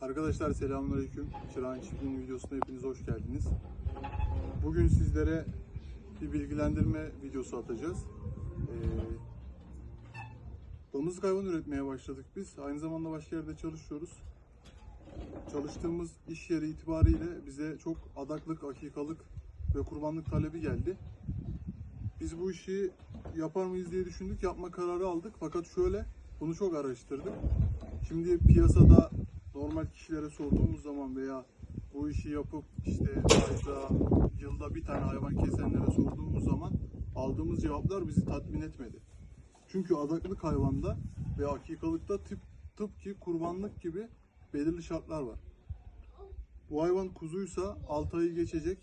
Arkadaşlar selamünaleyküm. Çırağan Çiftliği'nin videosuna hepiniz hoş geldiniz. Bugün sizlere bir bilgilendirme videosu atacağız. Ee, damızlık hayvan üretmeye başladık biz. Aynı zamanda başka yerde çalışıyoruz. Çalıştığımız iş yeri itibariyle bize çok adaklık, akikalık ve kurbanlık talebi geldi. Biz bu işi yapar mıyız diye düşündük, yapma kararı aldık. Fakat şöyle, bunu çok araştırdık. Şimdi piyasada normal kişilere sorduğumuz zaman veya bu işi yapıp işte ayda, yılda bir tane hayvan kesenlere sorduğumuz zaman aldığımız cevaplar bizi tatmin etmedi. Çünkü adaklık hayvanda ve akikalıkta tıp, tıpkı kurbanlık gibi belirli şartlar var. Bu hayvan kuzuysa 6 ayı geçecek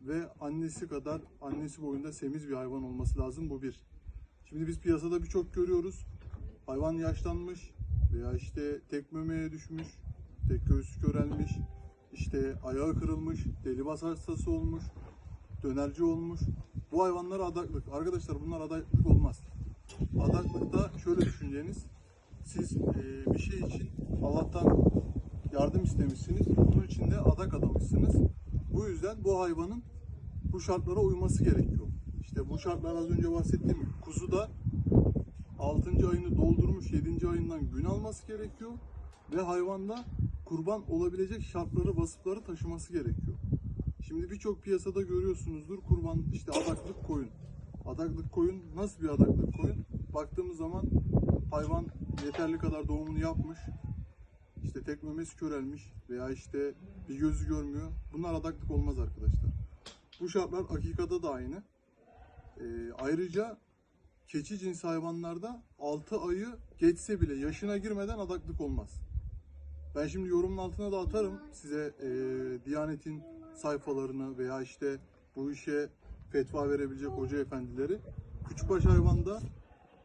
ve annesi kadar annesi boyunda semiz bir hayvan olması lazım bu bir. Şimdi biz piyasada birçok görüyoruz. Hayvan yaşlanmış veya işte tek memeye düşmüş, tek göğsü körelmiş, işte ayağı kırılmış, deli bas hastası olmuş, dönerci olmuş. Bu hayvanlar adaklık. Arkadaşlar bunlar adaklık olmaz. Adaklıkta şöyle düşüneceğiniz, siz eee, bir şey için Allah'tan yardım istemişsiniz. Bunun için de adak adamışsınız. Bu yüzden bu hayvanın bu şartlara uyması gerekiyor. İşte bu şartlar az önce bahsettiğim kuzu da 6. ayını doldurmuş 7. ayından gün alması gerekiyor ve hayvanda kurban olabilecek şartları, vasıfları taşıması gerekiyor. Şimdi birçok piyasada görüyorsunuzdur kurban işte adaklık koyun. Adaklık koyun nasıl bir adaklık koyun? Baktığımız zaman hayvan yeterli kadar doğumunu yapmış. işte tek memesi körelmiş veya işte bir gözü görmüyor. Bunlar adaklık olmaz arkadaşlar. Bu şartlar hakikada da aynı. Ee, ayrıca keçi cinsi hayvanlarda 6 ayı geçse bile yaşına girmeden adaklık olmaz. Ben şimdi yorumun altına da atarım size e, Diyanet'in sayfalarını veya işte bu işe fetva verebilecek hoca efendileri. Küçükbaş hayvanda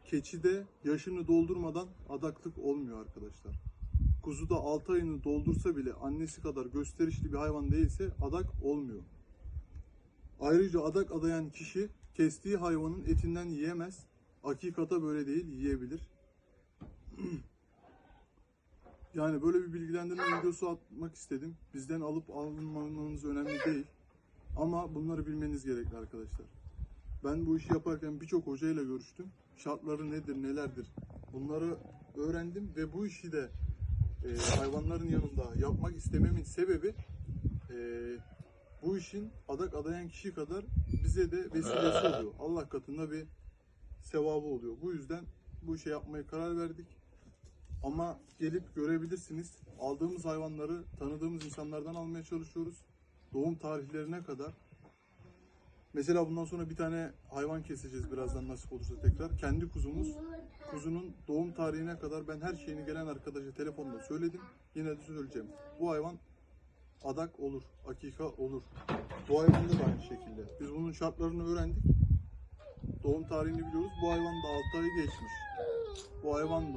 keçide yaşını doldurmadan adaklık olmuyor arkadaşlar. Kuzu da 6 ayını doldursa bile annesi kadar gösterişli bir hayvan değilse adak olmuyor. Ayrıca adak adayan kişi kestiği hayvanın etinden yiyemez. Hakikata böyle değil, yiyebilir. Yani böyle bir bilgilendirme videosu atmak istedim. Bizden alıp alınmanız önemli değil. Ama bunları bilmeniz gerekli arkadaşlar. Ben bu işi yaparken birçok hocayla görüştüm. Şartları nedir, nelerdir? Bunları öğrendim ve bu işi de e, hayvanların yanında yapmak istememin sebebi e, bu işin adak adayan kişi kadar bize de vesilesi oluyor. Allah katında bir sevabı oluyor. Bu yüzden bu işe yapmaya karar verdik. Ama gelip görebilirsiniz. Aldığımız hayvanları tanıdığımız insanlardan almaya çalışıyoruz. Doğum tarihlerine kadar. Mesela bundan sonra bir tane hayvan keseceğiz birazdan nasip olursa tekrar. Kendi kuzumuz. Kuzunun doğum tarihine kadar ben her şeyini gelen arkadaşa telefonda söyledim. Yine de söyleyeceğim. Bu hayvan adak olur, akika olur. Bu hayvanda da aynı şekilde. Biz bunun şartlarını öğrendik. Doğum tarihini biliyoruz. Bu hayvan da 6 ayı geçmiş. Bu hayvan